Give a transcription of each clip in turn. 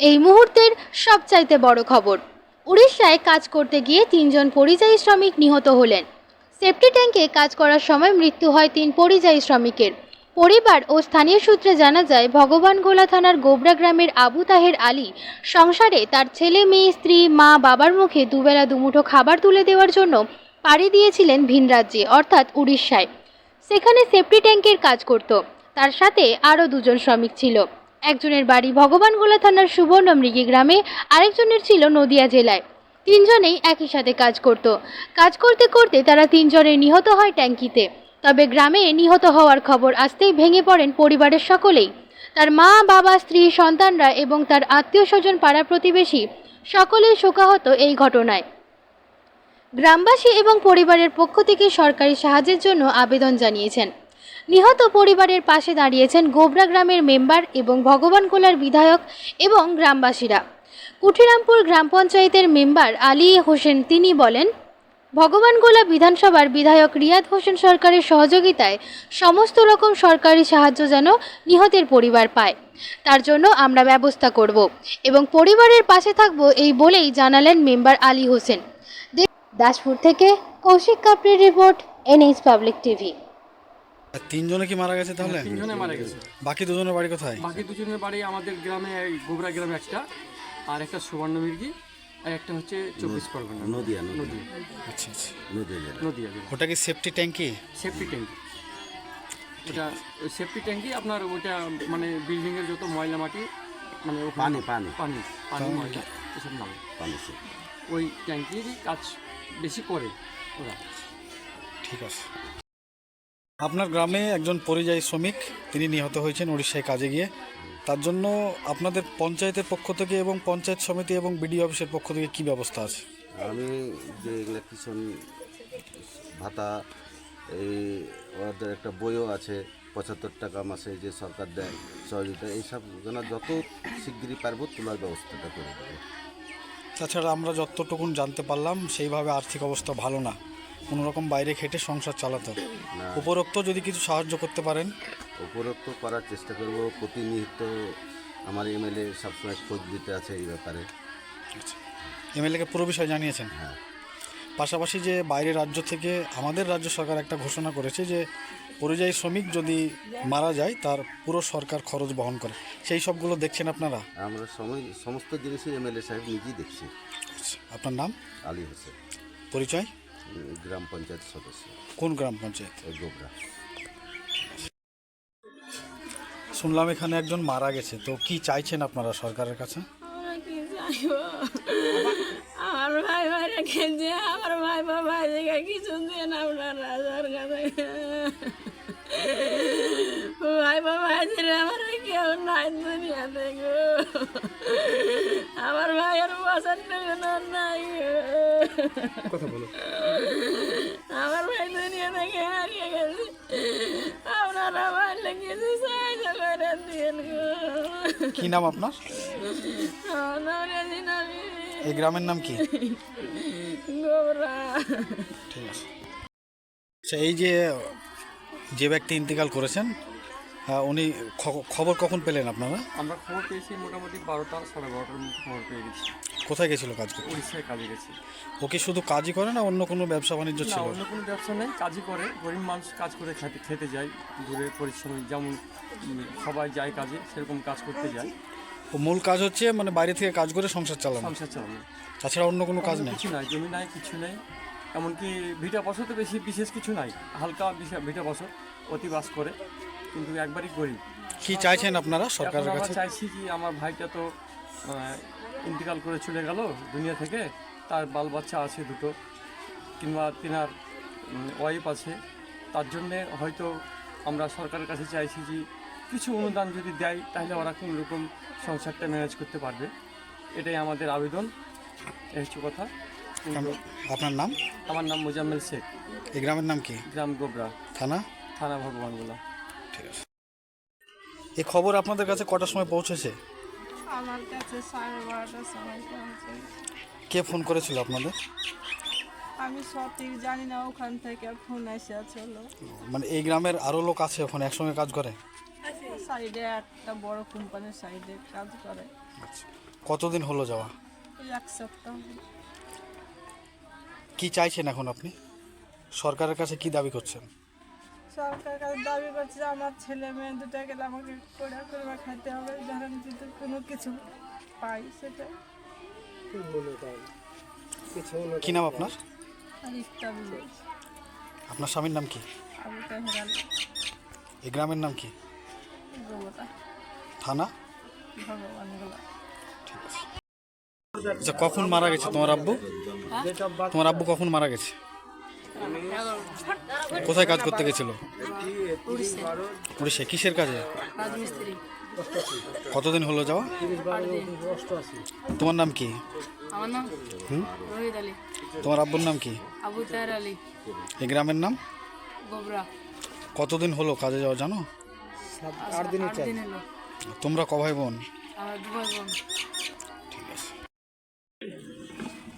এই মুহূর্তের সবচাইতে বড় খবর। উড়িষ্যায় কাজ করতে গিয়ে তিনজন পরিযায়ী শ্রমিক নিহত হলেন। সেফটি ট্যাঙ্কে কাজ করার সময় মৃত্যু হয় তিন পরিযায়ী শ্রমিকের। পরিবার ও স্থানীয় সূত্রে জানা যায় ভগবানগোলা থানার গোবরা গ্রামের আবু তাহের আলী সংসারে তার ছেলে, মেয়ে, স্ত্রী, মা, বাবার মুখে দুবেলা দুমুঠো খাবার তুলে দেওয়ার জন্য পাড়ি দিয়েছিলেন ভিন রাজ্যে, অর্থাৎ উড়িষ্যায়। সেখানে সেফটি ট্যাঙ্কের কাজ করত। তার সাথে আরও দুজন শ্রমিক ছিল। একজনের বাড়ি ভগবানগোলা থানার সুবর্ণমৃগী গ্রামে, আরেকজনের ছিল নদিয়া জেলায়। তিনজনেই একই সাথে কাজ করত। কাজ করতে করতে তারা তিনজনে নিহত হয় ট্যাঙ্কিতে। তবে গ্রামে নিহত হওয়ার খবর আসতেই ভেঙে পড়েন পরিবারের সকলেই। তার মা, বাবা, স্ত্রী, সন্তানরা এবং তার আত্মীয় স্বজন পাড়া প্রতিবেশী সকলেই শোকাহত এই ঘটনায়। গ্রামবাসী এবং পরিবারের পক্ষ থেকে সরকারি সাহায্যের জন্য আবেদন জানিয়েছেন। নিহত পরিবারের পাশে দাঁড়িয়েছেন গোবরা গ্রামের মেম্বার এবং ভগবানগোলার বিধায়ক এবং গ্রামবাসীরা। কুঠিরামপুর গ্রাম পঞ্চায়েতের মেম্বার আলী হোসেন তিনি বলেন ভগবানগোলা বিধানসভার বিধায়ক রিয়াদ হোসেন সরকারের সহযোগিতায় সমস্ত রকম সরকারি সাহায্য যেন নিহতের পরিবার পায়। তার জন্য আমরা ব্যবস্থা করব এবং পরিবারের পাশে থাকব এই বলেই জানালেন মেম্বার আলী হোসেন। দাসপুর থেকে কৌশিক কাপড়ির রিপোর্ট, এনএইচ পাবলিক টিভি। তিনজনে কি মারা গেছে তাহলে? তিনজনে মারা গেছে। বাকি দুজনের বাড়ি কোথায়? বাকি দুজনের বাড়ি আমাদের গ্রামে এই গোবরা গ্রামে একটা আর একটা সুবর্ণ মির্গি আর একটা হচ্ছে চব্বিশ পরগনা। নদিয়া, নদিয়া। আচ্ছা আচ্ছা। নদীয়া নদিয়া ওটা কি সেফটি ট্যাঙ্কি সেফটি ট্যাঙ্কি ওটা সেফটি ট্যাঙ্কি আপনার ওটা মানে বিল্ডিং এর যত ময়লা মাটি মানে পানি, পানি। পানি পানি ময়লা এসব নামে পানি ওই ট্যাঙ্কিরই কাজ বেশি করে ওরা। ঠিক আছে। আপনার গ্রামে একজন পরিযায়ী শ্রমিক তিনি নিহত হয়েছেন উড়িষ্যায় কাজে গিয়ে। তার জন্য আপনাদের পঞ্চায়েতের পক্ষ থেকে এবং পঞ্চায়েত সমিতি এবং বিডিও অফিসের পক্ষ থেকে কি ব্যবস্থা আছে? আমি যে ইলেকট্রিশিয়ান ভাতা এই ওদের একটা বইও আছে পঁচাত্তর টাকা মাসে যে সরকার দেয় সহযোগিতা এইসব যেন যত শিগগিরই পারব তোলার ব্যবস্থাটা করে দেবো। তাছাড়া আমরা যতটুকুন জানতে পারলাম সেইভাবে আর্থিক অবস্থা ভালো না। কোনো রকম বাইরে খেটে সংসার চালাতে হবে। উপরোক্ত যদি কিছু সাহায্য করতে পারেন? উপরোক্ত করার চেষ্টা করব। প্রতিনিয়ত আমার এমএলএ সবসময় খোঁজ দিতে আছে এই ব্যাপারে। এমএলএকে পুরো বিষয় জানিয়েছেন? হ্যাঁ। পাশাপাশি যে বাইরের রাজ্য থেকে আমাদের রাজ্য সরকার একটা ঘোষণা করেছে যে পরিযায়ী শ্রমিক যদি মারা যায় তার পুরো সরকার খরচ বহন করে। সেই সবগুলো দেখছেন আপনারা? আমরা সময় সমস্ত জিনিসই এমএলএ সাহেব নিজেই দেখছি। আপনার নাম? আলী হোসেন। পরিচয়? গ্রাম পঞ্চায়েত সদস্য। কোন গ্রাম পঞ্চায়েত? গোবরা। শুনলাম এখানে একজন মারা গেছে। তো কি চাইছেন আপনারা সরকারের কাছে? আমরা ভাই ভাই রেখেছে আমার ভাই বা ভাই কিছু দেন আপনারা সরকার থেকে। ভাই বা ভাই আমার কেউ নাই দুনিয়াতে গো। আমার ভাইয়ের বসার কোনো নাই। কথা বলো। আমার ভাই দুনিয়া থেকে হারিয়ে গেছে। আপনারা ভাই লেগেছে সাহায্য করে দিন গো। কি নাম আপনার? আমার নাম এই গ্রামের নাম কি? গোবরা। ঠিক আছে। আচ্ছা এই যে যে ব্যক্তি ইন্তেকাল করেছেন উনি খ- খবর কখন পেলেন আপনারা? আমরা খবর পেয়েছি মোটামুটি বারোটা সাড়ে বারোটার মধ্যে খবর পেয়ে গেছি। কোথায় গেছিল কাজ করতে? উড়িষ্যায় কাজে গেছি। ও কি শুধু কাজই করে না অন্য কোনো ব্যবসা বাণিজ্য ছিল? অন্য কোনো ব্যবসা নেই কাজই করে। গরিব মানুষ কাজ করে খেতে খেতে যায় দূরে পরিশ্রমী যেমন সবাই যায় কাজে সেরকম কাজ করতে যায়। ও মূল কাজ হচ্ছে মানে বাইরে থেকে কাজ করে সংসার চালানো? সংসার চালানো। তাছাড়া অন্য কোনো কাজ নেই? কিছু নাই জমি নাই কিছু নেই। এমনকি ভিটা বছর তো বেশি বিশেষ কিছু নাই হালকা ভিটা বছর অতিবাস করে কিন্তু একবারই গরিব। কি চাইছেন আপনারা সরকারের কাছে? চাইছি কি আমার ভাইটা তো ইন্তেকাল করে চলে গেল দুনিয়া থেকে তার বাল বাচ্চা আছে দুটো কিংবা তিনার ওয়াইফ আছে তার জন্যে হয়তো আমরা সরকারের কাছে চাইছি যে কিছু অনুদান যদি দেয় তাহলে ওরা কোনো রকম সংসারটা ম্যানেজ করতে পারবে। এটাই আমাদের আবেদন এই হচ্ছে কথা। আপনার নাম? আমার নাম মোজাম্মেল শেখ। এই গ্রামের নাম কি? গ্রাম গোবরা। থানা? থানা ভগবানগোলা। ঠিক আছে। এই খবর আপনাদের কাছে কটার সময় পৌঁছেছে? আমার কাছে সাড়ে বারোটার সময় কে ফোন করেছিল আপনাদের? আমি সঠিক জানি না ওখান থেকে ফোন এসেছিল। মানে এই গ্রামের আরও লোক আছে ওখানে একসঙ্গে কাজ করে? সাইডে একটা বড় কোম্পানির সাইডে কাজ করে। আচ্ছা। কতদিন হলো যাওয়া? এই এক সপ্তাহ। কি চাইছেন এখন আপনি? সরকারের কাছে কি দাবি করছেন? সরকার কাছে দাবি করছে যে আমার ছেলে মেয়ে দুটো গেলে আমাকে করে করে খাইতে হবে ধরেন যদি কোনো কিছু পাই সেটা। কি নাম আপনার? আপনার স্বামীর নাম কি? এই গ্রামের নাম কি? থানা? ঠিক আছে আচ্ছা কখন মারা গেছে তোমার আব্বু? তোমার আব্বু কখন মারা গেছে? কোথায় কাজ করতে গেছিল? উড়িষ্যায় কিসের কাজে? কতদিন হলো যাওয়া? তোমার নাম কি? তোমার আব্বুর নাম কি? এই গ্রামের নাম? কতদিন হলো কাজে যাওয়া জানো? তোমরা ক ভাই বোন।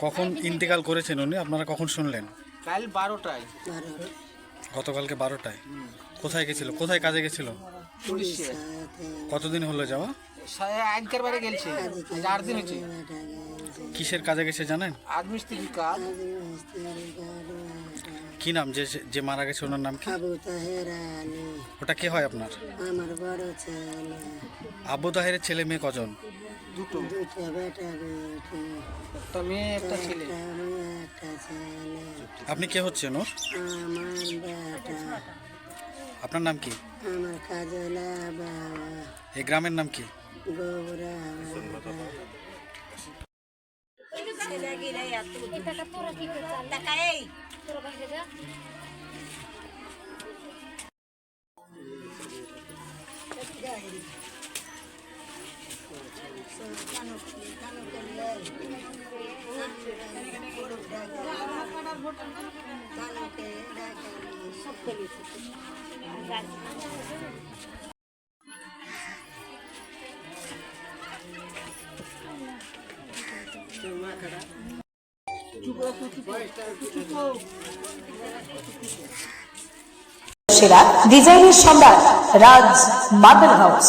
কখন ইন্তেকাল করেছেন উনি? আপনারা কখন শুনলেন? কাল বারোটায়। গতকালকে বারোটায়? কোথায় গেছিল? কোথায় কাজে গেছিল? কতদিন হলো যাওয়া? আজকের বারে গেলছে। আজ আট দিন হয়েছে। কিসের কাজে গেছে জানেন? আদমিস্ত্রি কাজ? কি নাম? যে যে মারা গেছে ওনার নাম কি? আবু তাহের আলী। ওটা কে হয় আপনার? আমার বড় ছেলে। আবু তাহেরের ছেলে মেয়ে কজন? দুটো। দুটো বেটা একটা মেয়ে একটা ছেলে। একটা ছেলে আপনি কে হচ্ছেন ওর? আমার বেটা আপনার নাম কি? আমার কাজলা বাবা এই গ্রামের নাম কি? গোবরা সেরা ডিজাইনের সম্রাট রাজ মার্বেল হাউস